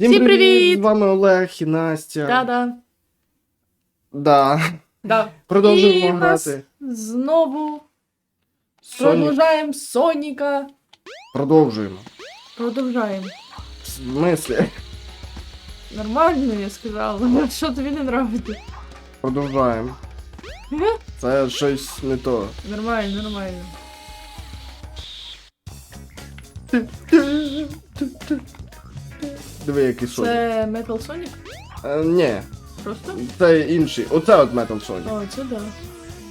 Всім привіт! З вами Олег і Настя. Да-да. Да. Да. Продовжуємо І нас. Знову Сонік. продовжаємо Соніка. Продовжуємо. Продовжаємо. В смислі? Нормально, я сказала. Що тобі не нравиться? Продовжуємо. Це щось не то. Нормально, нормально. Диви, який Сонік. Це Metal Sonic? Е, ні, Просто? це інший. Оце от Metal Sonic. О, це да.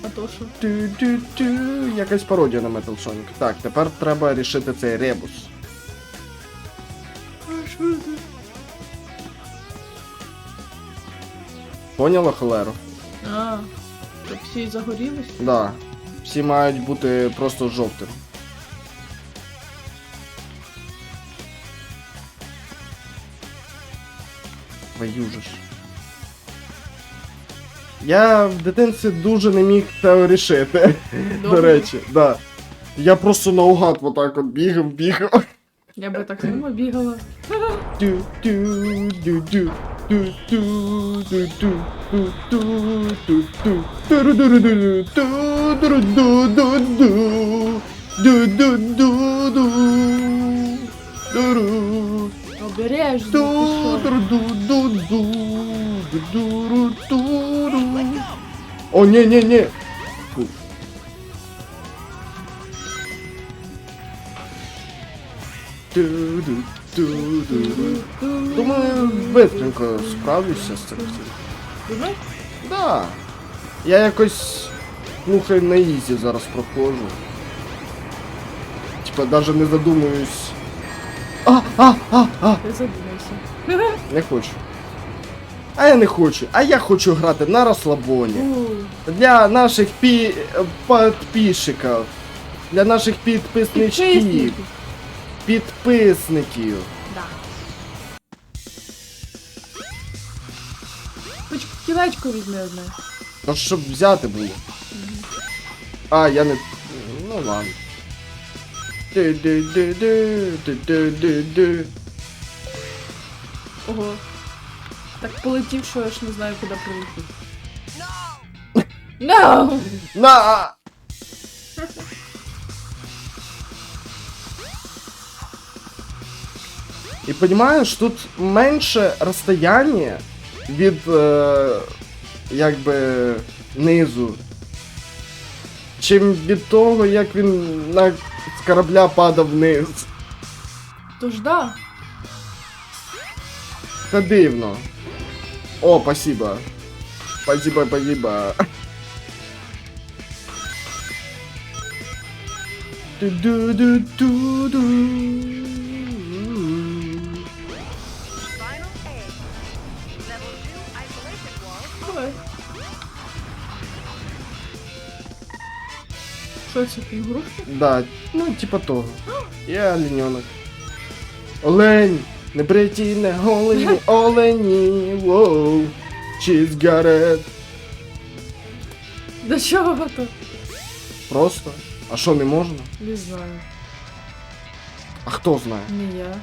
А то що? Ту-ту-ту. Якась пародія на Metal Sonic. Так, тепер треба рішити цей ребус. Поняла холеру? А, так всі загорілись? Да. Всі мають бути просто жовтим. Твою ж. Я в дитинстві дуже не міг це рішити. До речі, да. Я просто наугад отак от бігав, бігав. Я би так само бігала обережно. О, не-не-не. Думаю, быстренько справлюся з цим. Так. Да. Я якось ну, слухай на ізі зараз прохожу. Типа даже не задумуюсь. А, а, а, а! Ти задумайся. Не хочу. А я не хочу. А я хочу грати на розслабоні. Для наших пі... підписчиків. Для наших підписничків. Підписників. Да. Хоч кілечко візьми одне. Ну, щоб взяти було. А, я не. Ну ладно. Ду-ду-ду-ду. Ого. Так полетів, що я ж не знаю, куди прилетів. No! На! І розумієш, тут менше розстояння від е, якби низу, чим від того, як він на корабля падав вниз. Тож да. Це дивно. О, спасибо. Спасибо, спасибо. Ду-ду-ду-ду-ду. Що це, ігрушки? Да, ну типа того. Я олененок. Олень! Не бриті, не голені, олені, воу. Got it. До чого то? Просто. А що, не можна? Не знаю. А хто знає? Не я.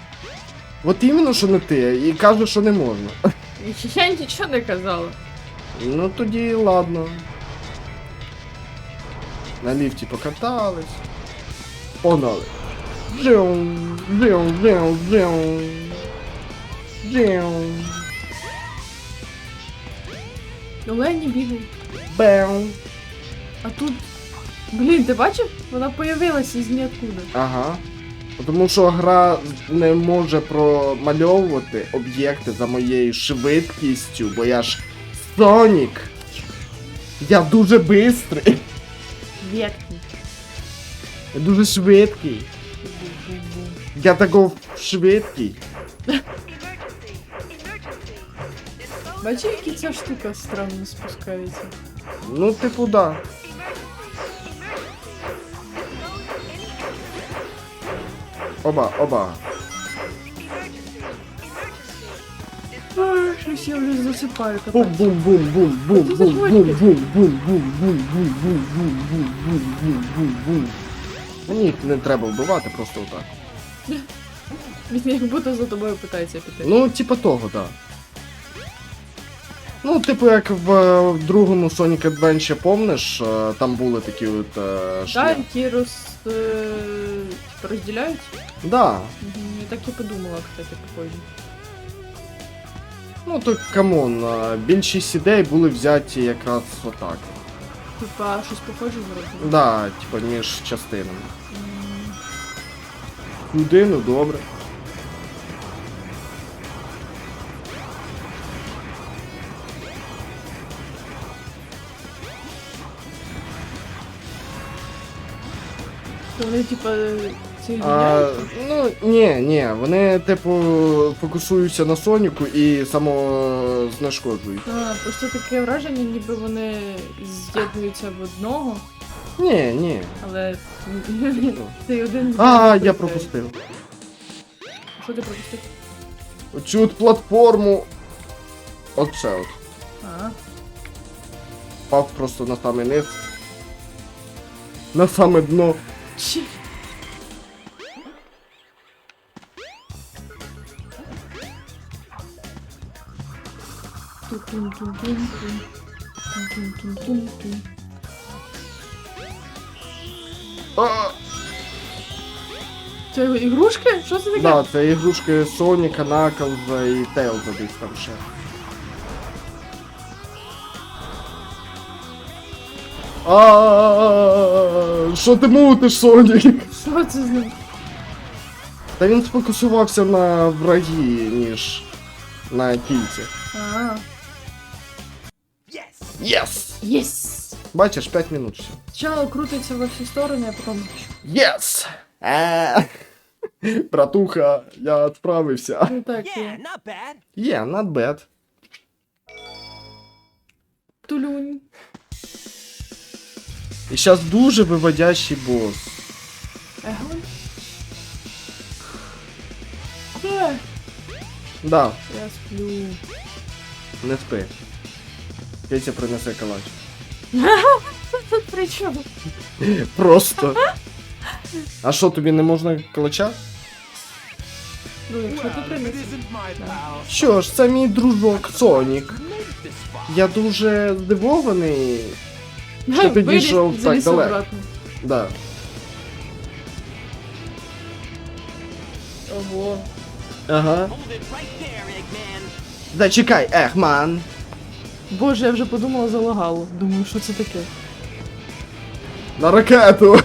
От іменно, що не ти, і кажу, що не можна. Я нічого не казала. Ну тоді ладно. На ліфті покатались. Погнали. Жиум, жиум, жиум, жиум. Жиум. Олені бігай. Беу. А тут. Блін, ти бачив? Вона появилася із ніоткуда. Ага. Тому що гра не може промальовувати об'єкти за моєю швидкістю, бо я ж Сонік. Я дуже бистрий. Вєктні. Я дуже швидкий. Я таков швидкий. Emergency. Які ця штука странно спускається. Ну, типу, да. Оба, оба. Щось я вже засипаю капець. Бум-бум-бум-бум-бум-бум-бум-бум-бум-бум-бум-бум-бум-бум-бум-бум. Мені їх не треба вбивати, просто отак. Він як будто за тобою питається піти. Ну, типа того, да. Ну, типу, як в, е, другому Sonic Adventure, помниш, е, там були такі от е, Да, шляхи. які роз... е, типу, розділяють? Да. Мгм, Я так і подумала, кстати, похоже. Ну то камон, більшість ідей були взяті якраз отак. Типа, щось похоже зробили. Да, типа між частинами. Куди, ну добре. То вони, типа, А, ну, ні, ні, вони, типу, фокусуються на Соніку і самознешкоджують. А, просто таке враження, ніби вони з'єднуються в одного, Ні, ні. але цей один. А, я пропустив. Що ти пропустив? Оцю от платформу. Оце от. А, Впав просто на самий низ. На саме дно. Чи? Це ігрушки? Що це таке? да, це ігрушки Соніка, Наклза і Тейлза десь там ще. А, Що ти мутиш, Сонік? Що це з ним? Та він сфокусувався на врагі, ніж на кільці. А, Єс! єс! Бачиш, 5 минут все. Спочатку крутиться во всі сторони, а потім... Єс! Е. Братуха, я справився. Ну так, Yeah, є. not bad. Є, not bad. Тулюнь. І зараз дуже виводящий бос. Егон? Е, Да, Я сплю. не спи. Петя принесе калач. Тут при чому? Просто. А що, тобі не можна калача? Ну, якщо ти принесеш. Що ж, це мій дружок Сонік. Я дуже здивований. Що ти виліз, дійшов так заліз далеко? обратно. Да. Ого. Ага. Right there, Ехман. Боже, я вже подумала залагало. Думаю, що це таке? На ракету.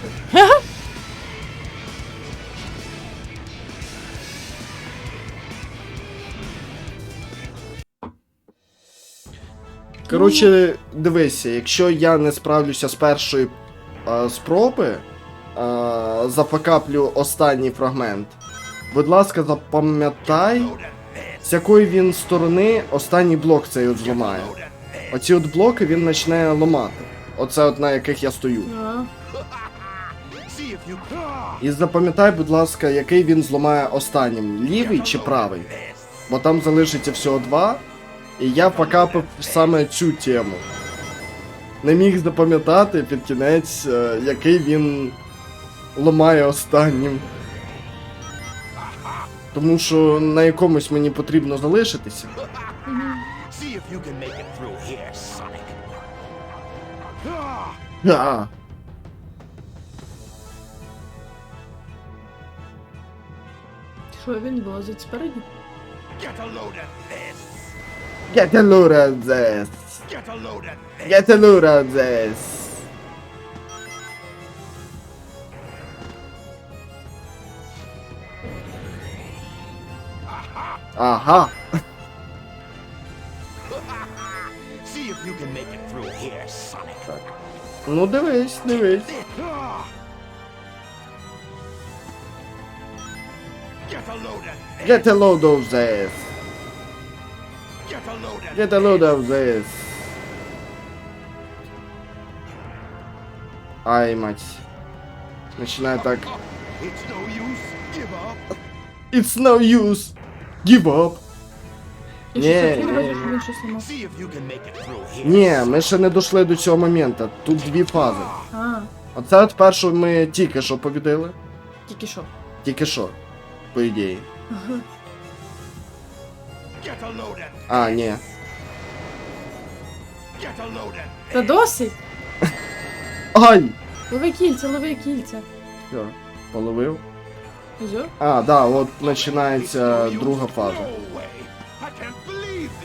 Коротше, дивися, якщо я не справлюся з першої а, спроби, а, зафакаплю останній фрагмент. Будь ласка, запам'ятай, з якої він сторони останній блок цей от зламає. Оці от блоки він почне ламати. Оце от на яких я стою. See if you can. І запам'ятай, будь ласка, який він зламає останнім, лівий чи правий. Бо там залишиться всього два, і я покапав саме цю тему. Не міг запам'ятати під кінець, е, який він ламає останнім. Тому що на якомусь мені потрібно залишитися. Ah, А, Що він вилазить спереді? Get a load of this. Get a load of this. Get a load of this. Get a load of this. Ага. Ну дивись, дивись. Ah. Get a load of this. Get a load of this. Get a load of Get a load of this. Ай, мать. Начинаю так. It's no use. Give up. It's no use. Give up. І Ні, таке ні, ні. він щось. Ні, ми ще не дійшли до цього моменту. Тут дві фази. А, Оце от першу ми тільки що побідили. тільки що. Тільки що. по ідеї. А, ні. Та досить! Ай! Лови кільця, лови кільця. Все, половив. Все? А, да, от починається друга фаза.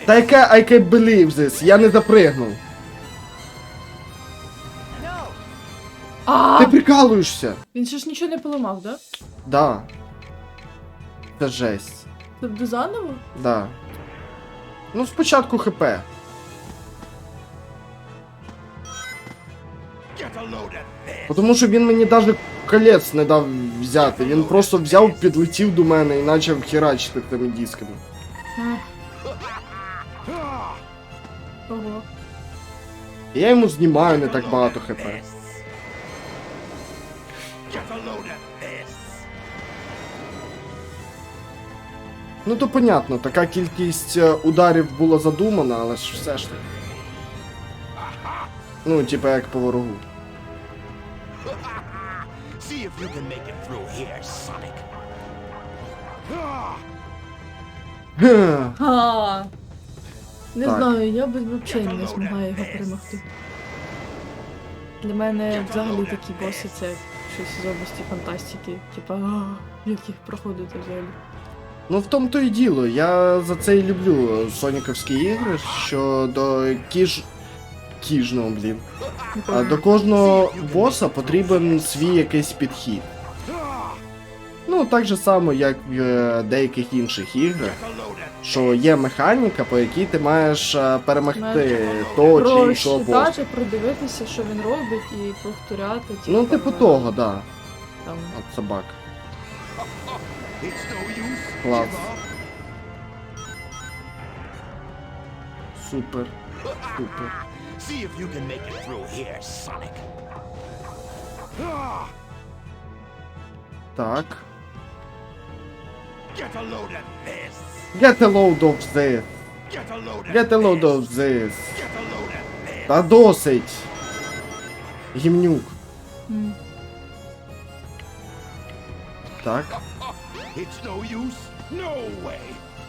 Та яке I can't believe this, я не запригнув. А! Ти прикалуєшся? Він ще ж нічого не поламав, да? Да. Це жесть. Тобто заново? Да. Ну, спочатку ХП. Тому що він мені навіть колець не дав взяти. Він просто взяв, підлетів до мене і почав херачити тими дисками. А, Я йому знімаю не так багато хп. Ну то понятно, така кількість е, ударів була задумана, але ж все ж таки. Ну, типа як по ворогу. Ха. Не Так. знаю, я би взагалі не змогла його перемогти. Для мене взагалі такі боси це щось з області фантастики. Типа, як їх проходити взагалі. Ну в тому то і діло. Я за це і люблю соніковські ігри, що до кіж. Кіжного, блін. А до кожного боса потрібен свій якийсь підхід. Ну, так же само, як в е, деяких інших іграх, що є механіка, по якій ти маєш е, перемогти того чи іншого боса. Продивитися, що він робить, і повторяти. Ну, типа, типу того, да. Там. От собак. Клас. Супер. Супер. See if you can make it through here, Sonic. Так. get a load of this. Get a load of this. Get a load of Get a load this. of this. Get a load of this. Та досить. Гімнюк. м. Так. It's no use. No way.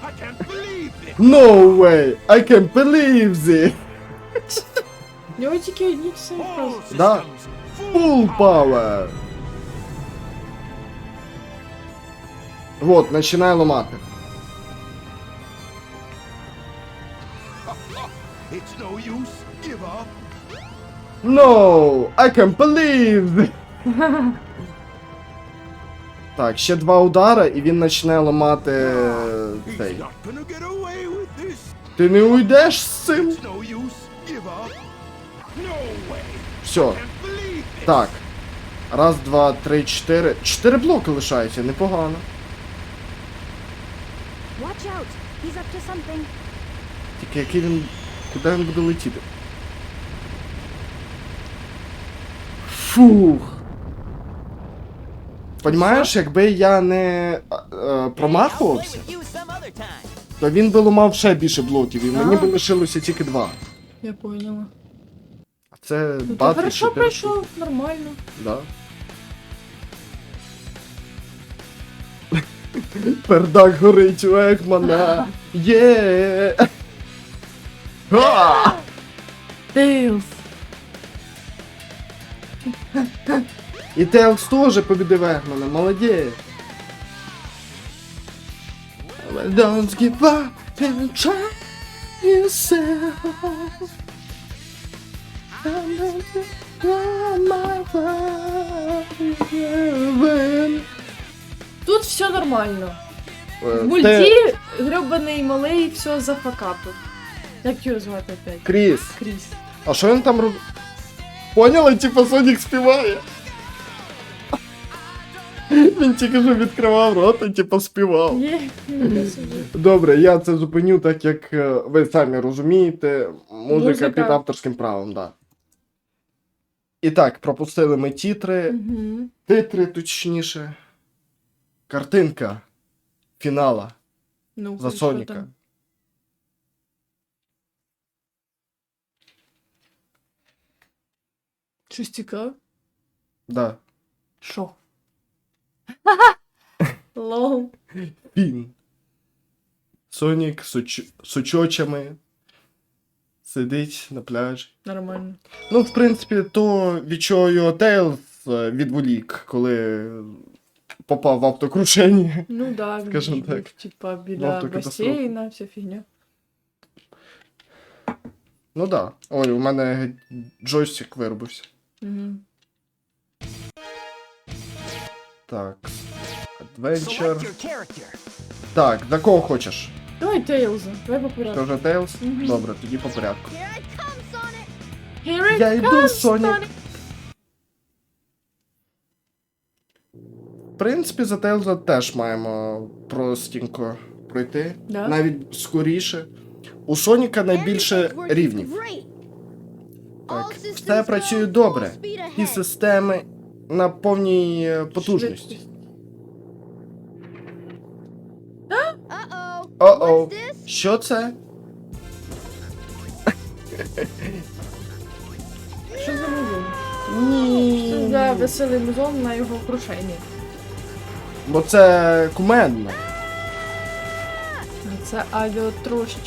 I can't believe this. No way! I can't believe this! В нього тільки одні ті самі All фрази. Да. systems Full power! Вот, починає ламати. It's no! I can't believe! Так, ще два удара, і він почне ламати цей. Ти не уйдеш з цим? Все, так. Раз, два, три, чотири. Чотири блоки лишаються, непогано. Watch out! He's up to something. Тільки який він. Куди він буде летіти? Фух. Понімаєш, якби я не е, промахувався, то він би ламав ще більше блоків, і мені би лишилося тільки два. Я поняла. А це Ну, ти хорошо пройшов, нормально. Да. Пердак горить у Ехмана. Є. Га! Тейлз. І Тейлз теж побідив Ехмана, молодець. Don't give up and try yourself. I'm not my. Тут все нормально. Е, В Те- мульті гребаний малий все зафакапив. Як його звати опять? Кріс. Кріс. А що він там робить? Поняла, типа Сонік співає. Він тільки що відкривав рот і типа співав. Добре, я це зупиню, так як е, ви самі розумієте, музика, Музика. під авторським правом, да. І так, пропустили ми тітри, Мгм. титри, точніше. Картинка фінала Ну, за Соніка. Щось цікаве? Да. Що? Лол. Фін. Сонік з оч- з очочами. Сидить на пляжі. Нормально. Ну, в принципі, то від чого його Тейлз е, відволік, коли попав в автокрушення. Ну да, Скажем ж так. Типа Ну, автокатастрофа. басейна, вся фігня. Ну да. Ой, у мене джойстик виробився. Угу. Так. Adventure. Так, за кого хочеш? Давай Тейлза, давай по порядку. Скажи Тейлз? Мгм. Добре, тоді по порядку. Here I come, Sonic! Here it Я йду, comes, Сонік. В принципі, за Тейлза теж маємо простенько пройти. Да? Навіть скоріше. У Соніка найбільше рівнів. Так, все працює добре. ahead. системи на повній е, потужності. This? Що це? Що за музон? Що за веселий музон на його крушенні? Бо це кумедно. Це out of control!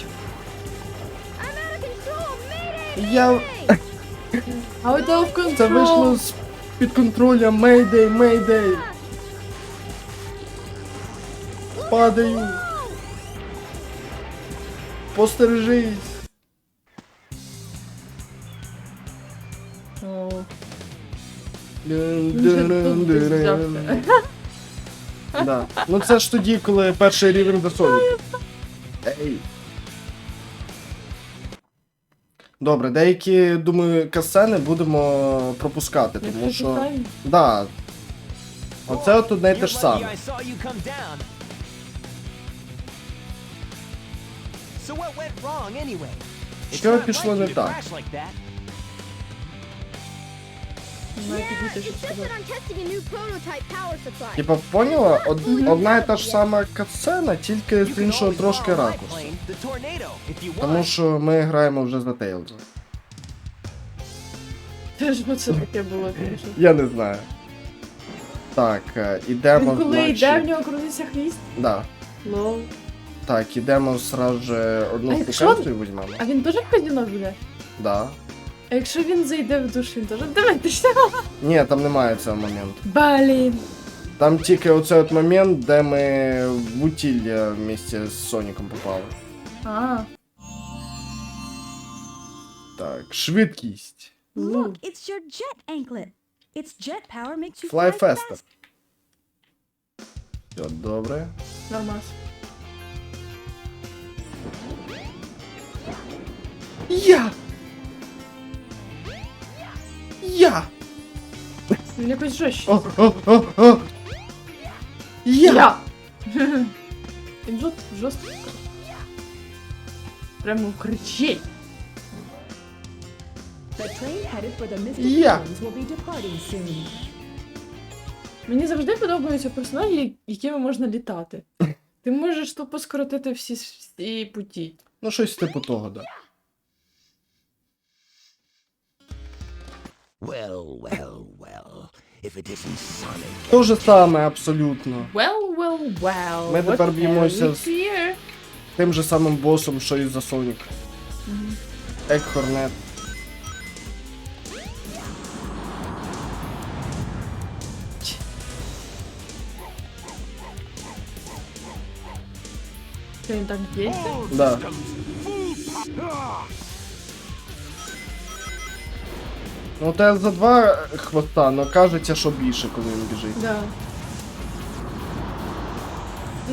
Mayday! Я. Out of control! Це вийшло з під контроля Мейдей, Мейдей. Падаю. Постережись. О, Да. Ну це ж тоді, коли перший рівень засолить. Ей. Добре, деякі, думаю, касени будемо пропускати, тому що. Да. Оце от одне й те ж саме. Що пішло не так? Типа, поняла? Од- Одна і та ж сама катсцена, тільки з іншого трошки ракурсу. Тому що ми граємо вже за Тейлза. Теж би це таке було. Я не знаю. Так, е, ідемо, Він коли йде, в нього крутиться хвіст. Да. Лол. Так, ідемо сразу же одну А якщо- штукенцію візьмемо. А він теж в казино буде? Да. А якщо він зайде в душ, він теж дивитися. Ні, там немає цього моменту. Блін. Там тільки оцей от момент, де ми в утілля вместе з Соніком попали. А, Так, швидкість. Look, it's your jet anklet. Its jet power makes you Fly fly, faster. fast. Все добре. нормас. Я! Я! Якось жорстче. О, о, о, о! Я! Я! Він жорст, жорстко. Прямо кричить. The train headed for the Mystic Yeah. Islands will be departing soon. Мені завжди подобаються персонажі, якими можна літати. Ти можеш тупо скоротити всі, всі путі. Ну, щось типу того, да. Well, well, well. If it isn't Sonic. То же саме, абсолютно. Well, well, well. Ми what тепер б'ємося з- Тим же самим босом, що і за Сонік. Ек Хорнет. Він так б'ється? Да. Ну, тебе за два хвоста, но кажеться, що більше, коли він біжить. Да.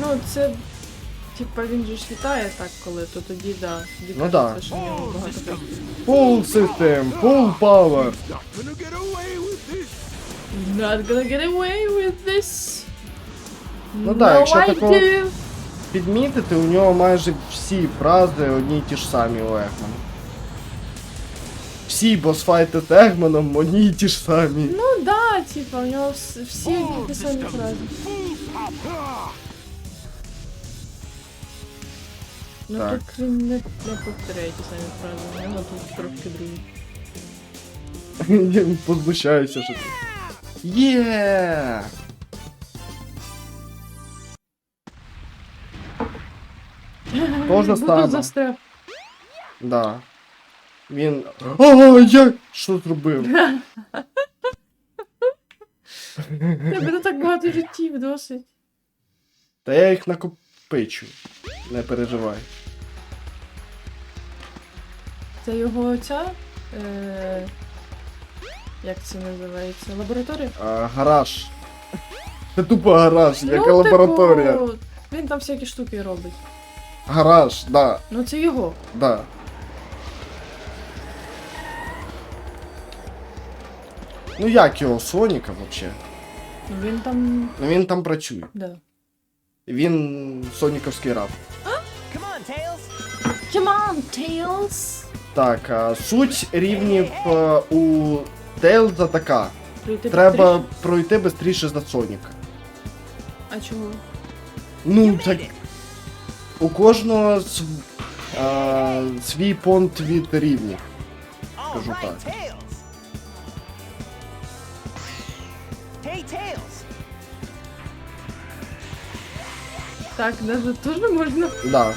Ну, це. Типа він же ж літає так, коли, то тоді да. Тоді Ну кажеться, да. що в нього багато. Full system, full power. Not gonna get away with this. Ну да, No, якщо I такого- do. Підмітити, у нього майже всі фрази одні й ті ж самі у Егмана. Всі босфайти з Егманом одні й ті ж самі. Ну да, типа, у нього вс- всі одні ті самі фрази. Ну Так. тут він не, не повторяє ті самі фрази, у нього тут трошки другі. Я позбущаюся, що ти. Є! Кожна Ну, стаба. застряг. Да. Він. О, я що зробив? Тебе не так багато життів досить. Та я їх накопичу. Не переживай. Це його ця. Е... Як це називається? Лабораторія? А, гараж. Це тупо гараж, яка Ну, лабораторія. Типу, він там всякі штуки робить. Гараж, да, Ну це його. да. Ну як його Соніка взагалі? Ну він там. Ну він там працює. Да. Він соніковський раб. Come on, Tails. Come on, Tails! Так, а, суть рівнів е, у Тейлза така. Прийти Треба быстріше. пройти швидше за Соніка. А чого? Ну, так. У кожного св- а, свій понт від рівнів. Скажу right, так. Hey, Tails. Так, даже теж можна. Да.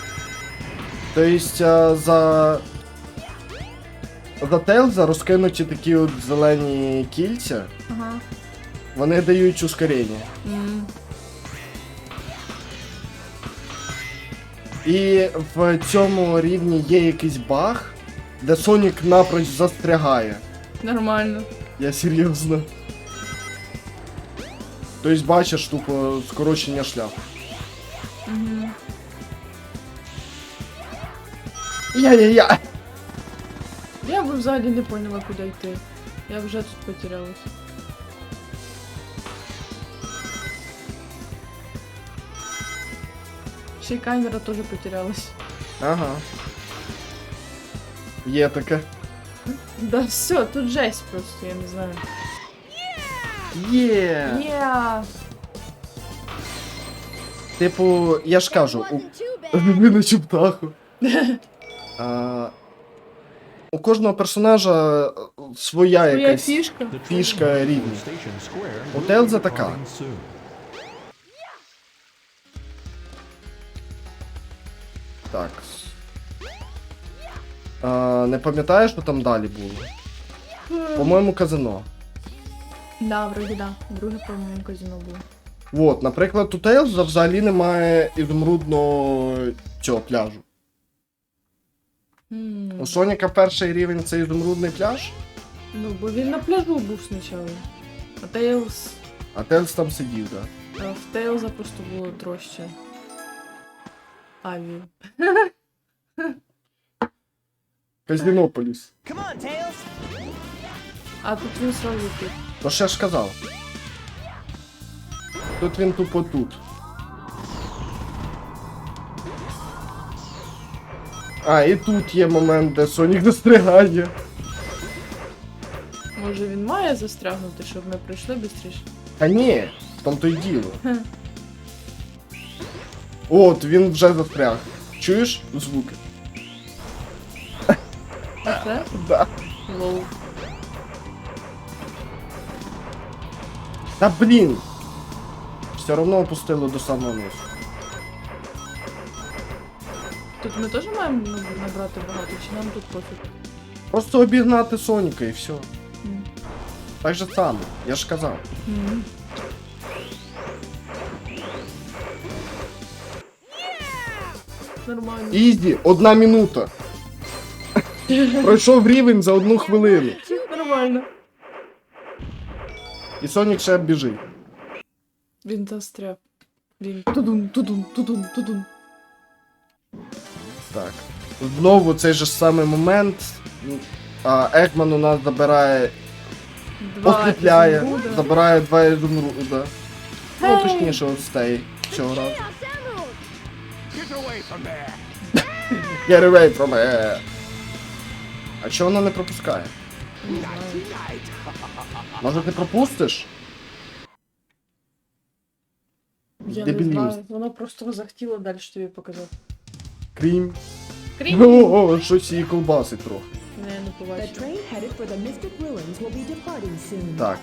Тобто а, за. За Тейлза розкинуті такі от зелені кільця, Ага. вони дають ускорення. М. І в цьому рівні є якийсь баг, де Сонік напроч застрягає. Нормально. Я серйозно. Тобто бачиш тупо скорочення шляху. Угу. Я-я-я! Я би взагалі не поняла, куди йти. Я вже тут потерялась. Ще й камера теж потерялась. Ага. Є таке. Да все, тут жесть просто, я не знаю. Є! Yeah. Типу, я ж кажу, у... Виночу птаху. А, у кожного персонажа е, своя якась фішка. фішка рівня. У Тейлза така. Так. А, не пам'ятаєш, що там далі було? По-моєму, казино. Да, вроді да. Друге, по-моєму, казино було. От, наприклад, у Тейлза взагалі немає ізумрудного цього пляжу. М. У Соніка перший рівень це ізумрудний пляж, Ну, бо він на пляжу був спочатку. А Тейлз. а Тейлз там сидів, да. а В Тейлза просто було троща. Авію. Казінополіс. А тут він сразу тут. То ще ж казав. Тут він тупо тут. А, і тут є момент, де Сонік застрягає. Може він має застрягнути, щоб ми прийшли швидше? А ні, в тому то й діло. От, він вже застряг. Чуєш звуки? Оце? Да. Лоу. Та блін! Все одно опустило до самого низу. Тут ми теж маємо набрати багато, чи нам тут пофіг? Просто обігнати Соніка і все. М. Так же саме, я ж казав. М. Нормально. Ізі, одна минута. Пройшов рівень за одну хвилину. Нормально. І Сонік ще біжить. Він застряг. Він тудун, тудун, тудун, тудун. Так. Знову цей же ж самий момент. А, Екман у нас забирає, Два осліпляє, ізумруда. забирає два ізумруда. Ну, точніше, от стей цього разу. Get away from there. Get away from here. А чого вона не пропускає? Не знаю. Може ти пропустиш? Я не знаю. Воно просто захотіло далі тобі показати. Крім. Крім. Ну, о, щось її колбасить трохи. Не, не The побачив. train headed for the Mystic Ruins will be departing soon. Так.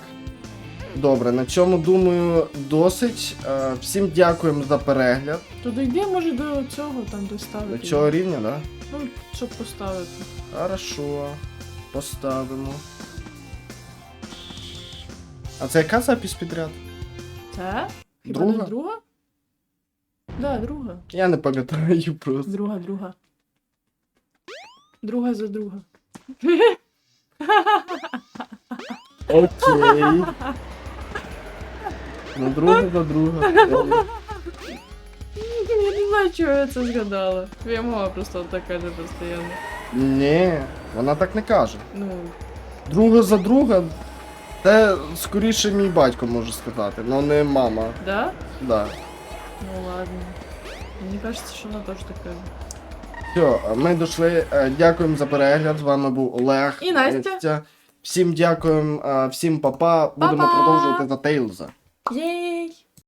Добре, на цьому думаю досить. Е, Всім дякуємо за перегляд. То дійди, може, до цього там доставити. До цього рівня, да? Ну, щоб поставити. Хорошо. Поставимо. А це яка запись підряд? Це? Хіба Друга? не друга? Да, друга. Я не пам'ятаю просто. Друга, друга. Друга за друга. Окей. Ну, друга за друга. Я не знаю, чого я це згадала. Я мама просто так каже постійно. Ні, вона так не каже. Ну, Друга за друга. Це скоріше мій батько може сказати, але не мама. да? Да. Ну ладно. Мені кажеться, що вона теж така. Все, ми дійшли. Е, Дякуємо за перегляд. З вами був Олег. І Настя. Всім дякуємо, е, всім папа. Будемо Па-па! продовжувати за Тейлза. Єй!